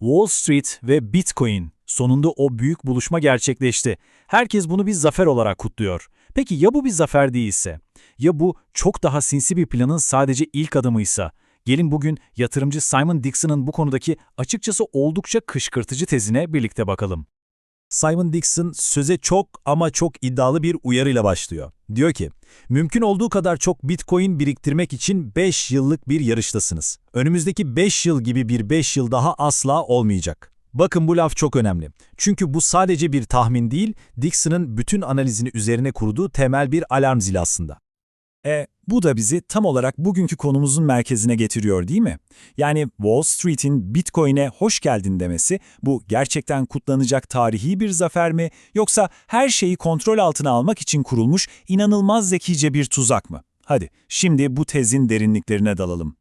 Wall Street ve Bitcoin. Sonunda o büyük buluşma gerçekleşti. Herkes bunu bir zafer olarak kutluyor. Peki ya bu bir zafer değilse? Ya bu çok daha sinsi bir planın sadece ilk adımıysa? Gelin bugün yatırımcı Simon Dixon'ın bu konudaki açıkçası oldukça kışkırtıcı tezine birlikte bakalım. Simon Dixon söze çok ama çok iddialı bir uyarıyla başlıyor. Diyor ki, mümkün olduğu kadar çok bitcoin biriktirmek için 5 yıllık bir yarıştasınız. Önümüzdeki 5 yıl gibi bir 5 yıl daha asla olmayacak. Bakın bu laf çok önemli. Çünkü bu sadece bir tahmin değil, Dixon'ın bütün analizini üzerine kurduğu temel bir alarm zili aslında. E, bu da bizi tam olarak bugünkü konumuzun merkezine getiriyor değil mi? Yani Wall Street'in Bitcoin'e hoş geldin demesi, bu gerçekten kutlanacak tarihi bir zafer mi, yoksa her şeyi kontrol altına almak için kurulmuş inanılmaz zekice bir tuzak mı? Hadi, şimdi bu tezin derinliklerine dalalım.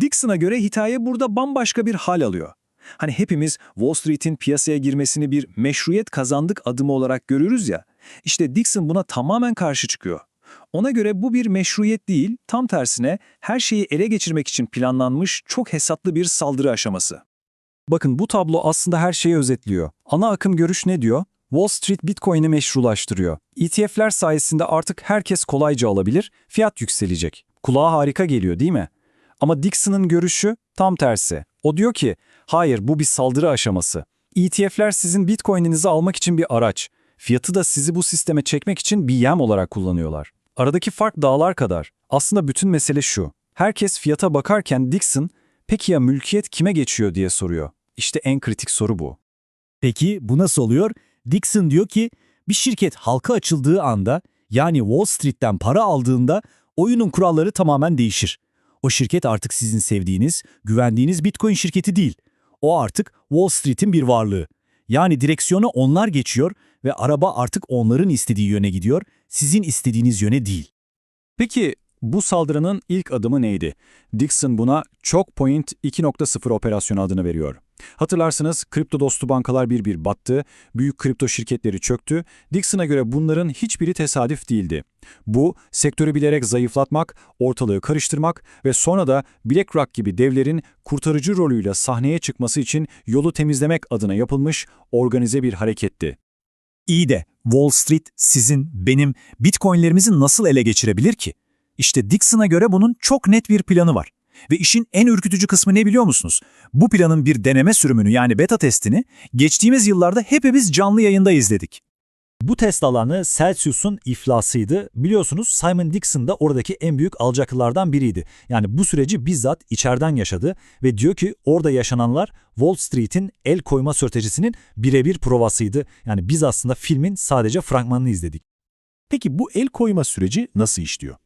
Dixon'a göre hikaye burada bambaşka bir hal alıyor. Hani hepimiz Wall Street'in piyasaya girmesini bir meşruiyet kazandık adımı olarak görürüz ya. İşte Dixon buna tamamen karşı çıkıyor. Ona göre bu bir meşruiyet değil, tam tersine her şeyi ele geçirmek için planlanmış çok hesaplı bir saldırı aşaması. Bakın bu tablo aslında her şeyi özetliyor. Ana akım görüş ne diyor? Wall Street Bitcoin'i meşrulaştırıyor. ETF'ler sayesinde artık herkes kolayca alabilir, fiyat yükselecek. Kulağa harika geliyor değil mi? Ama Dixon'ın görüşü tam tersi. O diyor ki, hayır bu bir saldırı aşaması. ETF'ler sizin Bitcoin'inizi almak için bir araç. Fiyatı da sizi bu sisteme çekmek için bir yem olarak kullanıyorlar. Aradaki fark dağlar kadar. Aslında bütün mesele şu. Herkes fiyata bakarken Dixon, peki ya mülkiyet kime geçiyor diye soruyor. İşte en kritik soru bu. Peki bu nasıl oluyor? Dixon diyor ki bir şirket halka açıldığı anda yani Wall Street'ten para aldığında oyunun kuralları tamamen değişir. O şirket artık sizin sevdiğiniz, güvendiğiniz Bitcoin şirketi değil. O artık Wall Street'in bir varlığı. Yani direksiyonu onlar geçiyor ve araba artık onların istediği yöne gidiyor, sizin istediğiniz yöne değil. Peki bu saldırının ilk adımı neydi? Dixon buna Choke Point 2.0 operasyonu adını veriyor. Hatırlarsınız kripto dostu bankalar bir bir battı, büyük kripto şirketleri çöktü. Dixon'a göre bunların hiçbiri tesadüf değildi. Bu, sektörü bilerek zayıflatmak, ortalığı karıştırmak ve sonra da BlackRock gibi devlerin kurtarıcı rolüyle sahneye çıkması için yolu temizlemek adına yapılmış organize bir hareketti. İyi de Wall Street sizin, benim Bitcoin'lerimizi nasıl ele geçirebilir ki? İşte Dixon'a göre bunun çok net bir planı var. Ve işin en ürkütücü kısmı ne biliyor musunuz? Bu planın bir deneme sürümünü yani beta testini geçtiğimiz yıllarda hepimiz canlı yayında izledik. Bu test alanı Celsius'un iflasıydı. Biliyorsunuz Simon Dixon da oradaki en büyük alacaklılardan biriydi. Yani bu süreci bizzat içeriden yaşadı ve diyor ki orada yaşananlar Wall Street'in el koyma stratejisinin birebir provasıydı. Yani biz aslında filmin sadece fragmanını izledik. Peki bu el koyma süreci nasıl işliyor?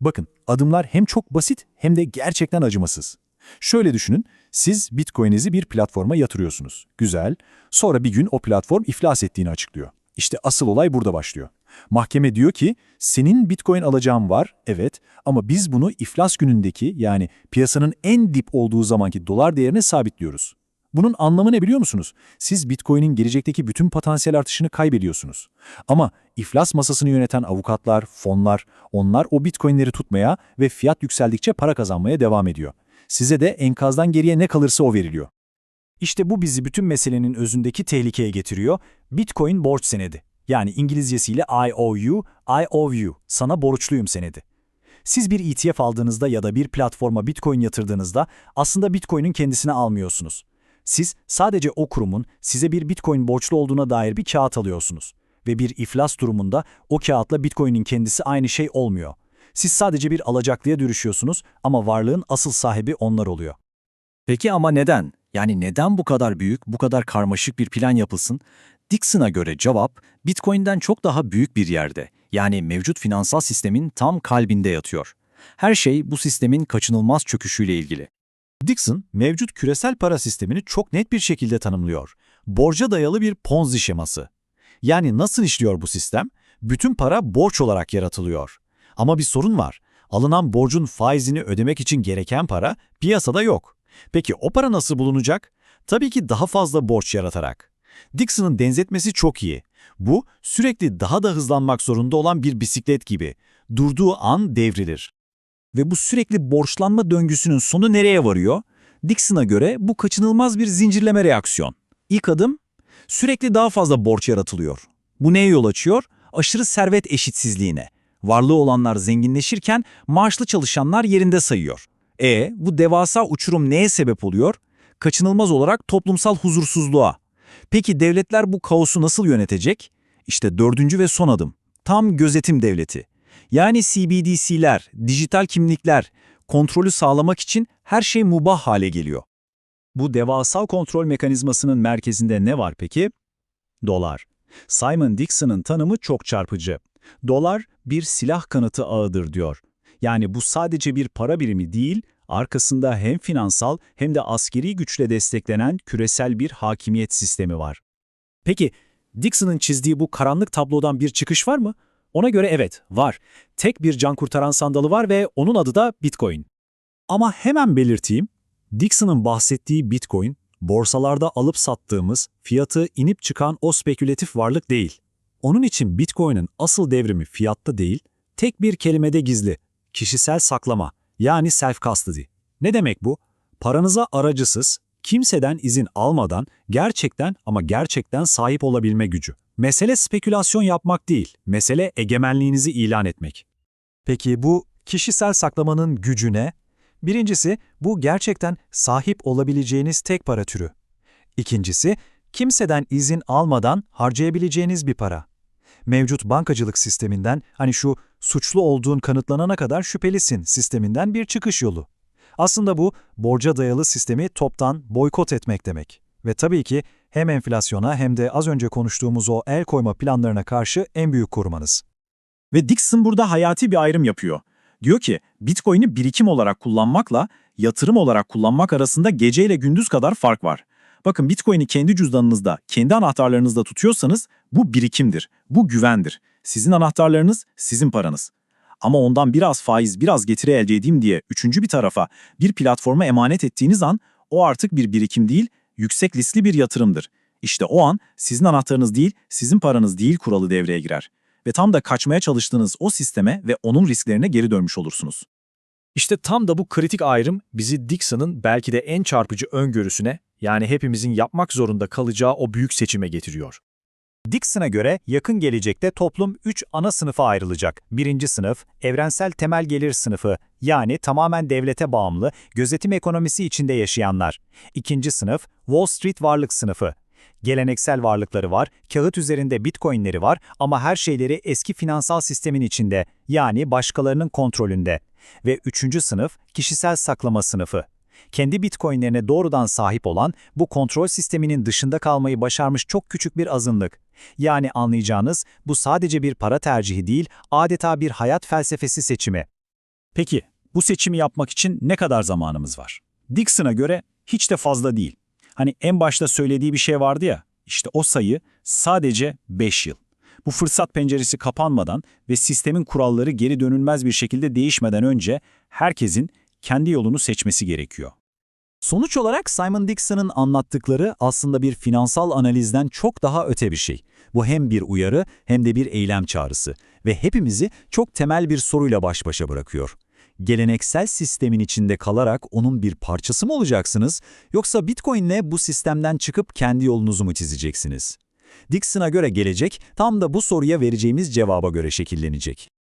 Bakın adımlar hem çok basit hem de gerçekten acımasız. Şöyle düşünün, siz Bitcoin'inizi bir platforma yatırıyorsunuz. Güzel. Sonra bir gün o platform iflas ettiğini açıklıyor. İşte asıl olay burada başlıyor. Mahkeme diyor ki, senin Bitcoin alacağın var, evet ama biz bunu iflas günündeki yani piyasanın en dip olduğu zamanki dolar değerine sabitliyoruz. Bunun anlamı ne biliyor musunuz? Siz Bitcoin'in gelecekteki bütün potansiyel artışını kaybediyorsunuz. Ama iflas masasını yöneten avukatlar, fonlar, onlar o Bitcoin'leri tutmaya ve fiyat yükseldikçe para kazanmaya devam ediyor. Size de enkazdan geriye ne kalırsa o veriliyor. İşte bu bizi bütün meselenin özündeki tehlikeye getiriyor. Bitcoin borç senedi. Yani İngilizcesiyle I owe you, I owe you. Sana borçluyum senedi. Siz bir ETF aldığınızda ya da bir platforma Bitcoin yatırdığınızda aslında Bitcoin'in kendisini almıyorsunuz. Siz sadece o kurumun size bir Bitcoin borçlu olduğuna dair bir kağıt alıyorsunuz. Ve bir iflas durumunda o kağıtla Bitcoin'in kendisi aynı şey olmuyor. Siz sadece bir alacaklıya dönüşüyorsunuz ama varlığın asıl sahibi onlar oluyor. Peki ama neden? Yani neden bu kadar büyük, bu kadar karmaşık bir plan yapılsın? Dixon'a göre cevap, Bitcoin'den çok daha büyük bir yerde. Yani mevcut finansal sistemin tam kalbinde yatıyor. Her şey bu sistemin kaçınılmaz çöküşüyle ilgili. Dixon, mevcut küresel para sistemini çok net bir şekilde tanımlıyor. Borca dayalı bir Ponzi şeması. Yani nasıl işliyor bu sistem? Bütün para borç olarak yaratılıyor. Ama bir sorun var. Alınan borcun faizini ödemek için gereken para piyasada yok. Peki o para nasıl bulunacak? Tabii ki daha fazla borç yaratarak. Dixon'ın benzetmesi çok iyi. Bu sürekli daha da hızlanmak zorunda olan bir bisiklet gibi. Durduğu an devrilir. Ve bu sürekli borçlanma döngüsünün sonu nereye varıyor? Dixon'a göre bu kaçınılmaz bir zincirleme reaksiyon. İlk adım, sürekli daha fazla borç yaratılıyor. Bu neye yol açıyor? Aşırı servet eşitsizliğine. Varlığı olanlar zenginleşirken maaşlı çalışanlar yerinde sayıyor. E, bu devasa uçurum neye sebep oluyor? Kaçınılmaz olarak toplumsal huzursuzluğa. Peki devletler bu kaosu nasıl yönetecek? İşte dördüncü ve son adım. Tam gözetim devleti. Yani CBDC'ler, dijital kimlikler, kontrolü sağlamak için her şey mubah hale geliyor. Bu devasa kontrol mekanizmasının merkezinde ne var peki? Dolar. Simon Dixon'ın tanımı çok çarpıcı. Dolar bir silah kanıtı ağıdır diyor. Yani bu sadece bir para birimi değil, arkasında hem finansal hem de askeri güçle desteklenen küresel bir hakimiyet sistemi var. Peki, Dixon'ın çizdiği bu karanlık tablodan bir çıkış var mı? Ona göre evet, var. Tek bir can kurtaran sandalı var ve onun adı da Bitcoin. Ama hemen belirteyim, Dixon'ın bahsettiği Bitcoin, borsalarda alıp sattığımız, fiyatı inip çıkan o spekülatif varlık değil. Onun için Bitcoin'in asıl devrimi fiyatta değil, tek bir kelimede gizli, kişisel saklama, yani self-custody. Ne demek bu? Paranıza aracısız, kimseden izin almadan gerçekten ama gerçekten sahip olabilme gücü. Mesele spekülasyon yapmak değil, mesele egemenliğinizi ilan etmek. Peki bu kişisel saklamanın gücü ne? Birincisi, bu gerçekten sahip olabileceğiniz tek para türü. İkincisi, kimseden izin almadan harcayabileceğiniz bir para. Mevcut bankacılık sisteminden, hani şu suçlu olduğun kanıtlanana kadar şüphelisin sisteminden bir çıkış yolu. Aslında bu, borca dayalı sistemi toptan boykot etmek demek. Ve tabii ki hem enflasyona hem de az önce konuştuğumuz o el koyma planlarına karşı en büyük korumanız. Ve Dixon burada hayati bir ayrım yapıyor. Diyor ki Bitcoin'i birikim olarak kullanmakla yatırım olarak kullanmak arasında gece ile gündüz kadar fark var. Bakın Bitcoin'i kendi cüzdanınızda, kendi anahtarlarınızda tutuyorsanız bu birikimdir, bu güvendir. Sizin anahtarlarınız, sizin paranız. Ama ondan biraz faiz, biraz getiri elde edeyim diye üçüncü bir tarafa, bir platforma emanet ettiğiniz an o artık bir birikim değil, yüksek riskli bir yatırımdır. İşte o an sizin anahtarınız değil, sizin paranız değil kuralı devreye girer. Ve tam da kaçmaya çalıştığınız o sisteme ve onun risklerine geri dönmüş olursunuz. İşte tam da bu kritik ayrım bizi Dixon'ın belki de en çarpıcı öngörüsüne, yani hepimizin yapmak zorunda kalacağı o büyük seçime getiriyor. Dixon'a göre yakın gelecekte toplum 3 ana sınıfa ayrılacak. Birinci sınıf, evrensel temel gelir sınıfı, yani tamamen devlete bağımlı, gözetim ekonomisi içinde yaşayanlar. İkinci sınıf, Wall Street varlık sınıfı. Geleneksel varlıkları var, kağıt üzerinde bitcoinleri var ama her şeyleri eski finansal sistemin içinde, yani başkalarının kontrolünde. Ve üçüncü sınıf, kişisel saklama sınıfı. Kendi bitcoinlerine doğrudan sahip olan, bu kontrol sisteminin dışında kalmayı başarmış çok küçük bir azınlık. Yani anlayacağınız, bu sadece bir para tercihi değil, adeta bir hayat felsefesi seçimi. Peki, bu seçimi yapmak için ne kadar zamanımız var? Dixon'a göre hiç de fazla değil. Hani en başta söylediği bir şey vardı ya, işte o sayı sadece 5 yıl. Bu fırsat penceresi kapanmadan ve sistemin kuralları geri dönülmez bir şekilde değişmeden önce herkesin kendi yolunu seçmesi gerekiyor. Sonuç olarak Simon Dixon'ın anlattıkları aslında bir finansal analizden çok daha öte bir şey. Bu hem bir uyarı hem de bir eylem çağrısı ve hepimizi çok temel bir soruyla baş başa bırakıyor. Geleneksel sistemin içinde kalarak onun bir parçası mı olacaksınız yoksa Bitcoin'le bu sistemden çıkıp kendi yolunuzu mu çizeceksiniz? Dixon'a göre gelecek tam da bu soruya vereceğimiz cevaba göre şekillenecek.